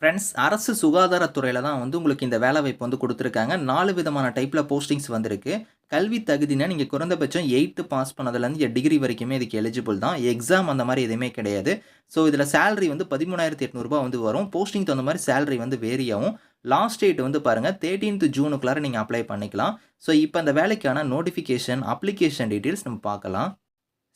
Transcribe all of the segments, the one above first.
Friends அரசு சுகாதாரத்துறையில் தான் வந்து உங்களுக்கு இந்த வேலைவாய்ப்பு வந்து கொடுத்துருக்காங்க. நாலு விதமான டைப்பில் போஸ்டிங்ஸ் வந்திருக்கு. கல்வி தகுதினா நீங்கள் குறைந்தபட்சம் எயித்து பாஸ் பண்ணதுலேருந்து டிகிரி வரைக்குமே இதுக்கு எலிஜிபிள் தான். எக்ஸாம் அந்த மாதிரி எதுவுமே கிடையாது. ஸோ இதில் சேலரி வந்து பதிமூணாயிரத்தி எட்நூறுபா வந்து வரும். போஸ்டிங் தகுந்த மாதிரி சேலரி வந்து வேரியாகும் லாஸ்ட் டேட் வந்து பாருங்கள் தேர்ட்டீன்த் ஜூனுக்குள்ளார நீங்கள் அப்ளை பண்ணிக்கலாம். ஸோ இப்போ அந்த வேலைக்கான நோட்டிஃபிகேஷன் அப்ளிகேஷன் டீட்டெயில்ஸ் நம்ம பார்க்கலாம்.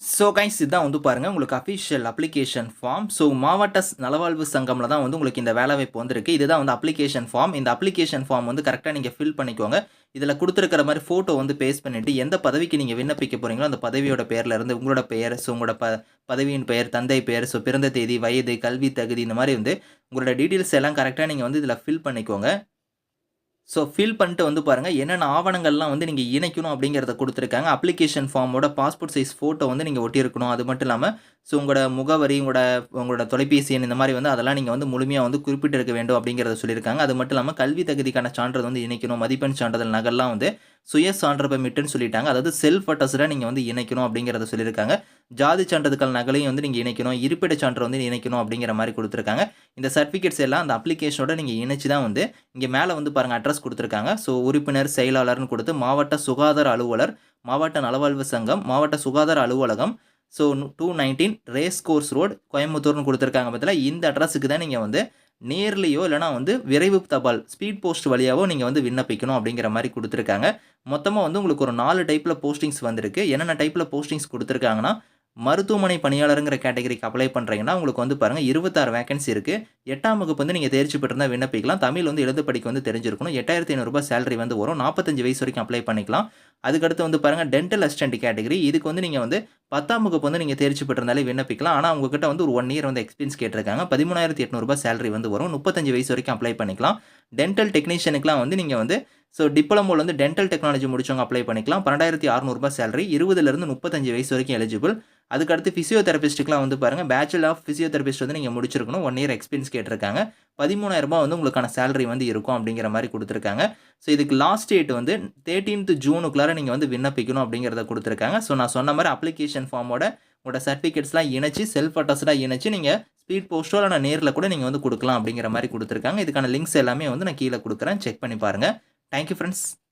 ஸோ கைஸ் இதுதான் வந்து பாருங்கள் உங்களுக்கு அஃபிஷியல் அப்ளிகேஷன் ஃபார்ம் ஸோ மாவட்ட நலவாழ்வு சங்கமில் தான் வந்து உங்களுக்கு இந்த வேலைவாய்ப்பு வந்திருக்கு. இதுதான் வந்து அப்ளிகேஷன் ஃபார்ம் இந்த அப்ளிகேஷன் ஃபார்ம் வந்து கரெக்டாக நீங்கள் ஃபில் பண்ணிக்கோங்க. இதில் கொடுத்துருக்கிற மாதிரி ஃபோட்டோ வந்து பேஸ்ட் பண்ணிவிட்டு எந்த பதவிக்கு நீங்கள் விண்ணப்பிக்க போகிறீங்களோ அந்த பதவியோட பேரில் இருந்து உங்களோட பெயர் ஸோ உங்களோட ப பதவியின் பெயர் தந்தை பெயர் ஸோ பிறந்த தேதி வயது கல்வி தகுதி இந்த மாதிரி வந்து உங்களோட டீட்டெயில்ஸ் எல்லாம் கரெக்டாக நீங்கள் வந்து இதில் ஃபில் பண்ணிக்கோங்க. ஸோ ஃபில் பண்ணிட்டு வந்து பாருங்கள் என்னென்ன ஆவணங்கள்லாம் வந்து நீங்கள் இணைக்கணும் அப்படிங்கிறத கொடுத்துருக்காங்க. அப்ளிகேஷன் ஃபார்மோட பாஸ்போர்ட் சைஸ் ஃபோட்டோ வந்து நீங்கள் ஒட்டியிருக்கணும். அது மட்டும் இல்லாமல் ஸோ உங்களோட முகவரி உங்களோட உங்களோட தொலைபேசி எண் இந்த மாதிரி வந்து அதெல்லாம் நீங்கள் வந்து முழுமையாக வந்து குறிப்பிட்டிருக்க வேண்டும் அப்படிங்கிறத சொல்லியிருக்காங்க. அது மட்டும் இல்லாமல் கல்வி தகுதிக்கான சான்றிதழ் வந்து இணைக்கணும். மதிப்பெண் சான்றிதழ் நகர்லாம் வந்து சுய சான்று பெர்மிட்டுன்னு சொல்லிட்டாங்க. அதாவது செல்ஃப் அட்டஸ்டாக நீங்கள் வந்து இணைக்கணும் அப்படிங்கிறத சொல்லியிருக்காங்க. ஜாதி சான்றிதழ் நகலையும் வந்து நீங்கள் இணைக்கணும். இருப்பிட சான்றை வந்து இணைக்கணும் அப்படிங்கிற மாதிரி கொடுத்துருக்காங்க. இந்த சர்டிஃபிகேட்ஸ் எல்லாம் அந்த அப்ளிகேஷனோட நீங்கள் இணைச்சு தான் வந்து இங்கே மேலே வந்து பாருங்கள் அட்ரஸ் கொடுத்துருக்காங்க. ஸோ உறுப்பினர் செயலாளர்னு கொடுத்து மாவட்ட சுகாதார அலுவலர் மாவட்ட நலவாழ்வு சங்கம் மாவட்ட சுகாதார அலுவலகம். So two nineteen race course road கோயம்புத்தூர்னு கொடுத்துருக்காங்க பற்றில இந்த அட்ரஸுக்கு தான் நீங்கள் வந்து நேர்லேயோ இல்லைனா வந்து விரைவு தபால் ஸ்பீட் போஸ்ட் வழியாவோ நீங்கள் வந்து விண்ணப்பிக்கணும் அப்படிங்கிற மாதிரி கொடுத்துருக்காங்க. மொத்தமாக வந்து உங்களுக்கு ஒரு நாலு டைப்பில் போஸ்டிங்ஸ் வந்திருக்கு. என்னென்ன டைப்பில் போஸ்டிங்ஸ் கொடுத்துருக்காங்கன்னா மருத்துவமனை பணியாளருங்கிற கேட்டகரிக்கு அப்ளை பண்ணுறீங்கன்னா உங்களுக்கு வந்து பாருங்கள் இருபத்தாறு வேகன்சி இருக்குது எட்டாம் வகுப்பு வந்து நீங்கள் தேர்ச்சி பெற்றிருந்தால் விண்ணப்பிக்கலாம். தமிழ் வந்து எழுத படிக்க வந்து தெரிஞ்சிருக்கணும். எட்டாயிரத்தி ஐநூறுரூபா சேலரி வந்து வரும். நாற்பத்தஞ்சு வயசு வரைக்கும் அப்ளை பண்ணிக்கலாம். அதுக்கடுத்து வந்து பாருங்கள் டென்டல் அசிஸ்டன்ட் கேட்டகரி இதுக்கு வந்து நீங்கள் வந்து பத்தாம் வகுப்பு வந்து நீங்கள் தேர்ச்சி பெற்றிருந்தாலே விண்ணப்பிக்கலாம். ஆனால் உங்ககிட்ட வந்து ஒரு ஒன் இயர் வந்து எக்ஸ்பீரியன்ஸ் கேட்டிருக்காங்க. பதிமூணாயிரத்தி எட்நூறுபா சேலரி வந்து வரும். முப்பத்தஞ்சு வயசு வரைக்கும் அப்ளை பண்ணிக்கலாம். டென்டல் டெக்னீஷியனுக்குலாம் வந்து நீங்கள் வந்து ஸோ டிப்ளமோவில் வந்து டென்டல் டெக்னாலஜி முடிச்சவங்க அப்ளை பண்ணிக்கலாம். பன்னெண்டாயிரத்தி அறநூறுபா சேலரி இருபதுலேருந்து முப்பத்தஞ்சு வயசு வரைக்கும் எலிஜிபிள் அதுக்கடுத்து ஃபிசியோதெரபிஸ்ட்டுக்குலாம் வந்து பாருங்கள் பேச்சுலர் ஆஃப் ஃபிசியோதெரபிஸ்ட் வந்து நீங்கள் முடிச்சிருக்கணும். ஒன் இயர் எக்ஸ்பீரியன்ஸ் கேட்டிருக்காங்க. பதிமூணாயிரரூபா வந்து உங்களுக்கான சேலரி வந்து இருக்கும் அப்படிங்கிற மாதிரி கொடுத்துருக்காங்க. ஸோ இதுக்கு லாஸ்ட் டேட் வந்து தேர்ட்டீன்த் ஜூனுக்குள்ளார நீங்கள் வந்து விண்ணப்பிக்கணும் அப்படிங்கிறத கொடுத்துருக்காங்க. ஸோ நான் சொன்ன மாதிரி அப்ளிகேஷன் ஃபார்மோட உங்களோட சர்டிஃபிகேட்ஸ்லாம் இணைச்சி செல்ஃப் அட்டஸ்டாக இணைச்சி நீங்கள் ஸ்பீட் போஸ்ட்டோ இல்லை நேரில் கூட நீங்கள் வந்து கொடுக்கலாம் அப்படிங்கிற மாதிரி கொடுத்துருக்காங்க. இதுக்கான லிங்க்ஸ் எல்லாமே வந்து நான் கீழே கொடுக்குறேன். செக் பண்ணி பாருங்கள் தேங்க்யூ ஃப்ரெண்ட்ஸ்